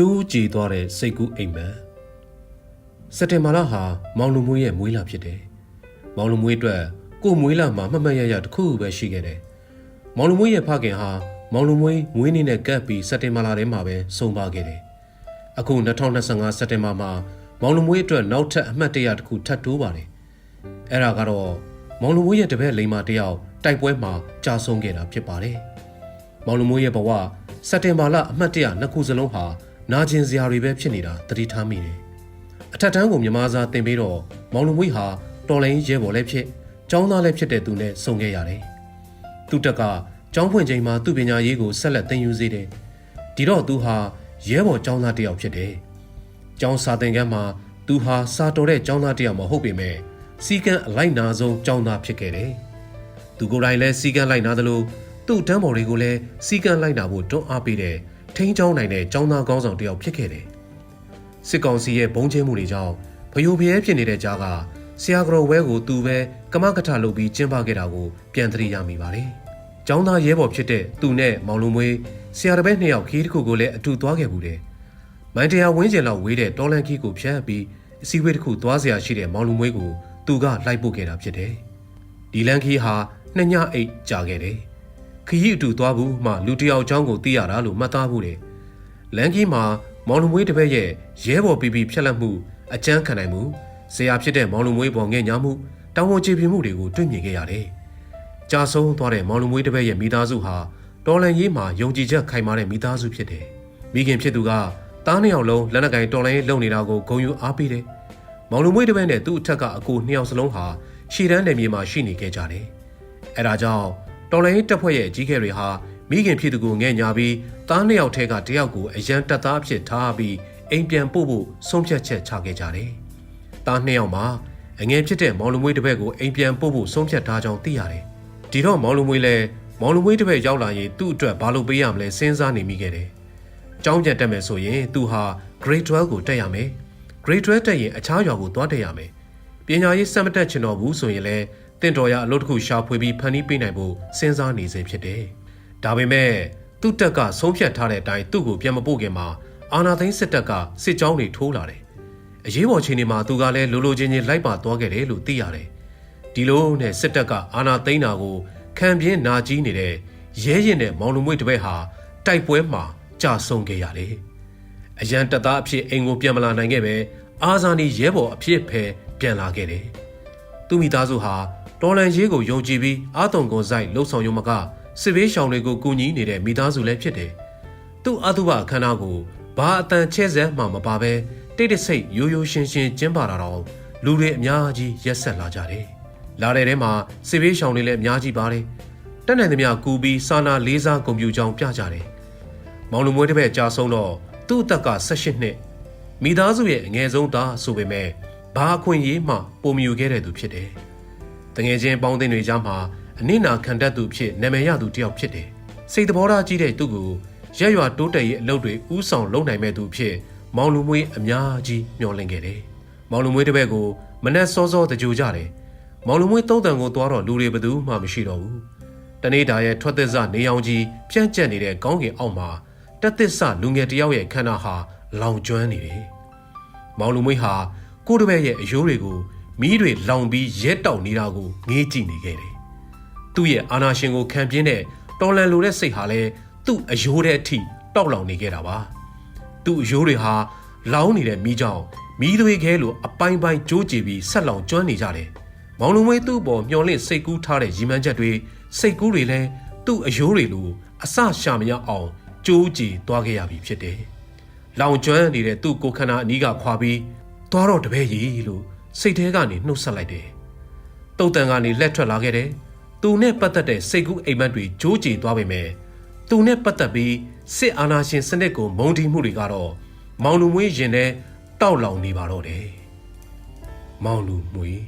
ကျိုးကြည်သွားတဲ့စိတ်ကူးအိမ်မက်စက်တင်ဘာလဟာမောင်လူမွေးရဲ့မွေးလဖြစ်တယ်။မောင်လူမွေးအတွက်ကို့မွေးလမှာမှတ်မှတ်ရရတစ်ခုပဲရှိခဲ့တယ်။မောင်လူမွေးရဲ့ဖခင်ဟာမောင်လူမွေးမွေးနေ့နဲ့ကပ်ပြီးစက်တင်ဘာလထဲမှာပဲဆုံးပါခဲ့တယ်။အခု2025စက်တင်ဘာမှာမောင်လူမွေးအတွက်နောက်ထပ်အမှတ်တရတစ်ခုထပ်တိုးပါတယ်။အဲ့ဒါကတော့မောင်လူမွေးရဲ့တပည့်လိမ္မာတယောက်တိုက်ပွဲမှာကြာဆုံးခဲ့တာဖြစ်ပါတယ်။မောင်လူမွေးရဲ့ဘဝစက်တင်ဘာလအမှတ်တရနှစ်ခုစလုံးဟာ နာကျင်စရာတွေပဲဖြစ်နေတာသတိထားမိတယ်။အထက်တန်းကိုမြမစာတင်ပြီးတော့မောင်လူမွေးဟာတော်လိုင်းရဲဘော်လည်းဖြစ်ចောင်းသားလည်းဖြစ်တဲ့သူနဲ့ဆုံခဲ့ရတယ်။သူ့တက်ကကျောင်းဖွင့်ချိန်မှာသူ့ပညာရေးကိုဆက်လက်သင်ယူစေတယ်။ဒီတော့သူဟာရဲဘော်ចောင်းသားတစ်ယောက်ဖြစ်တယ်။ကျောင်းစာသင်ခန်းမှာသူဟာစာတော်တဲ့ကျောင်းသားတစ်ယောက်မဟုတ်ပေမဲ့စီကံအလိုက်နာဆုံးကျောင်းသားဖြစ်ခဲ့တယ်။သူကိုယ်တိုင်လည်းစီကံလိုက်နာသလိုသူ့တန်းပေါ်တွေကိုလည်းစီကံလိုက်နာဖို့တွန်းအားပေးတဲ့ ထိန်းချောင်းနိုင်တဲ့ចောင်းသားကောင်းဆောင်တစ်ယောက်ဖြစ်ခဲ့တယ်။စစ်ကောင်စီရဲ့ဘုံချင်းမှုတွေကြောင့်ဖယိုဖျဲဖြစ်နေတဲ့ကြားကဆရာကတော်ဝဲကိုသူပဲကမကထလုပ်ပြီးကျင်းပခဲ့တာကိုပြန်သတိရမိပါတယ်။ကျောင်းသားရဲဘော်ဖြစ်တဲ့သူနဲ့မောင်လုံးမွေးဆရာတပည့်နှစ်ယောက်ခီးတစ်ခုကိုလည်းအတူသွားခဲ့ဘူးတယ်။မိုင်းတရားဝင်းကျင်လောက်ဝေးတဲ့တော်လန်ခီးကိုဖျက်ပြီးအစည်းအဝေးတစ်ခုသွားเสียရှိတဲ့မောင်လုံးမွေးကိုသူကလိုက်ပို့ခဲ့တာဖြစ်တယ်။ဒီလန်ခီးဟာနှစ်ညအိတ်ကြာခဲ့တယ်။ ခရီးအတူသွားဘူးမှလူတယောက်အကြောင်းကိုသိရတာလို့မှတ်သားမှုတယ်။လမ်းကြီးမှာမောင်လူမွေးတပည့်ရဲ့ရဲဘော်ပီပီဖြက်လက်မှုအကြမ်းခံနိုင်မှုဇေယျဖြစ်တဲ့မောင်လူမွေးပေါ်ငဲ့ညာမှုတောင်းဝန်ချေပြမှုတွေကိုတွေ့မြင်ခဲ့ရတယ်။ကြာဆုံးသွားတဲ့မောင်လူမွေးတပည့်ရဲ့မိသားစုဟာတော်လန်ရေးမှာယုံကြည်ချက်ခိုင်မာတဲ့မိသားစုဖြစ်တယ်။မိခင်ဖြစ်သူကတားနှစ်ယောက်လုံးလက်နက်ကင်တော်လန်ရေးလုပ်နေတာကိုဂုံယူအားပေးတယ်။မောင်လူမွေးတပည့်နဲ့သူ့အထက်ကအကိုနှစ်ယောက်စလုံးဟာရှည်တန်းနယ်မြေမှာရှိနေခဲ့ကြတယ်။အဲဒါကြောင့် တော်လန်ရေးတပ်ဖွဲ့ရဲ့အကြီးအကဲတွေဟာမိခင်ဖြစ်သူကိုငဲ့ညာပြီးတားနှစ်ယောက်ထဲကတယောက်ကိုအရန်တပ်သားအဖြစ်ထားပြီးအိမ်ပြန်ပို့ဖို့ဆုံးဖြတ်ချက်ချခဲ့ကြတယ်။တားနှစ်ယောက်မှာအငယ်ဖြစ်တဲ့မောင်လူမွေးတစ်ပည့်ကိုအိမ်ပြန်ပို့ဖို့ဆုံးဖြတ်ထားကြောင်းသိရတယ်။ဒီတော့မောင်လူမွေးလည်းမောင်လူမွေးတစ်ပည့်ရောက်လာရင်သူ့အတွက်ဘာလုပ်ပေးရမလဲစဉ်းစားနေမိခဲ့တယ်။ကျောင်းပြန်တက်မယ်ဆိုရင်သူဟာ Grade 12ကိုတက်ရမယ်။ Grade 12တက်ရင်အခြားရွာကိုသွားတက်ရမယ်။ပညာရေးစက်မတက်ချင်တော့ဘူးဆိုရင်လည်း တင့်တော်ရအလုပ်တစ်ခုရှာဖွေပြီးဖန်တီးပေးနိုင်ဖို့စဉ်းစားနေစေဖြစ်တယ်။ဒါပေမဲ့သူ့တက်ကဆုံးဖြတ်ထားတဲ့အတိုင်းသူ့ကိုပြန်မပို့ခင်မှာအာနာသိန်းစစ်တပ်ကစစ်ကြောင်းတွေထိုးလာတယ်။အရေးပေါ်ချိန်တွေမှာသူကလည်းလိုလိုချင်းချင်းလိုက်ပါသွားခဲ့တယ်လို့သိရတယ်။ဒီလိုနဲ့စစ်တပ်ကအာနာသိန်းတာကိုခံပြင်းနာကြီးနေတဲ့ရဲရင်တဲ့မောင်လူမွေတပည့်ဟာတိုက်ပွဲမှာကြာဆုံးခဲ့ရတယ်။အရန်တပ်သားအဖြစ်အိမ်ကိုပြန်မလာနိုင်ခဲ့ပဲအာဇာနည်ရဲဘော်အဖြစ်ဖယ်ပြန်လာခဲ့တယ်။သူ့မိသားစုဟာ တော်လန်ရေးကိုယုံကြည်ပြီးအာတုံကွန်ဆိုင်လှုပ်ဆောင်ရုံမကစစ်ဘေးရှောင်တွေကိုကူညီနေတဲ့မိသားစုလည်းဖြစ်တယ်။သူ့အတုပအခမ်းအနားကိုဘာအတန်ချဲ့စဲမှမပါပဲတိတ်တဆိတ်ရိုးရိုးရှင်းရှင်းကျင်းပတာတော့လူတွေအများကြီးရက်ဆက်လာကြတယ်။လာတဲ့ထဲမှာစစ်ဘေးရှောင်တွေလည်းအများကြီးပါတယ်။တက်နိုင်သမျှကူပြီးစာနာလေးစားဂုဏ်ပြုကြောင်းပြကြတယ်။မောင်လူမွေးတစ်ပည့်ကြာဆုံးတော့သူ့အသက်က18နှစ်မိသားစုရဲ့အငယ်ဆုံးသားဆိုပေမဲ့ဘာအခွင့်အရေးမှပုံမြူခဲ့တဲ့သူဖြစ်တယ်။ တငယ်ချင်းပေါင်းသင်းတွေကြားမှာအနစ်နာခံတတ်သူဖြစ်နာမည်ရသူတစ်ယောက်ဖြစ်တယ်။စိတ်သဘောထားကြီးတဲ့သူကိုရက်ရွာတိုးတက်ရေးအလုပ်တွေဥဆောင်လုပ်နိုင်မဲ့သူဖြစ်မောင်လူမွေးအများကြီးမျှော်လင့်ခဲ့တယ်။မောင်လူမွေးတစ်ဘက်ကိုမနဲ့စောစောတကြူကြတယ်။မောင်လူမွေးသုံးတန်ကိုသွားတော့လူတွေဘသူမှမရှိတော့ဘူး။တနေ့တာရဲ့ထွက်သစ်စနေအောင်ကြီးပြန့်ကျက်နေတဲ့ကောင်းကင်အောက်မှာတက်သစ်စလူငယ်တယောက်ရဲ့ခန္ဓာဟာလောင်ကျွမ်းနေတယ်။မောင်လူမွေးဟာကိုယ့်တပည့်ရဲ့အယိုးတွေကို မီးတွေလောင်ပြီးရဲတောက်နေတာကိုငေးကြည့်နေခဲ့တယ်။သူ့ရဲ့အာနာရှင်ကိုခံပြင်းတဲ့တော်လန်လိုတဲ့စိတ်ဟာလည်းသူ့အယိုးတဲ့အထိတောက်လောင်နေခဲ့တာပါသူ့အယိုးတွေဟာလောင်းနေတဲ့မီးကြောင့်မီးသွေးခဲလိုအပိုင်းပိုင်းကြိုးကြည့်ပြီးဆက်လောင်ကျွမ်းနေကြတယ်မောင်လုံးမွေးသူ့ပေါ်မျောလင့်စိတ်ကူးထားတဲ့ရီမန်းချက်တွေစိတ်ကူးတွေလည်းသူ့အယိုးတွေလိုအစရှာမရအောင်ကြိုးကြည့်သွားခဲ့ရပြီဖြစ်တယ်လောင်ကျွမ်းနေတဲ့သူ့ကိုခန္ဓာအနီးကခွာပြီးသွားတော့တပည့်ကြီးလို့ စိတ်ထဲကနေနှုတ်ဆက်လိုက်တယ်တုတ်တန်ကနေလက်ထွက်လာခဲ့တယ်သူနဲ့ပတ်သက်တဲ့စိတ်ကူးအိမ်မက်တွေကြိုးကြည်သွားပေမဲ့သူနဲ့ပတ်သက်ပြီးစစ်အာဏာရှင်စနစ်ကိုမုံတီးမှုတွေကတော့မောင်လူမွေးရင်နဲ့တောက်လောင်နေပါတော့တယ်။မောင်လူမွေး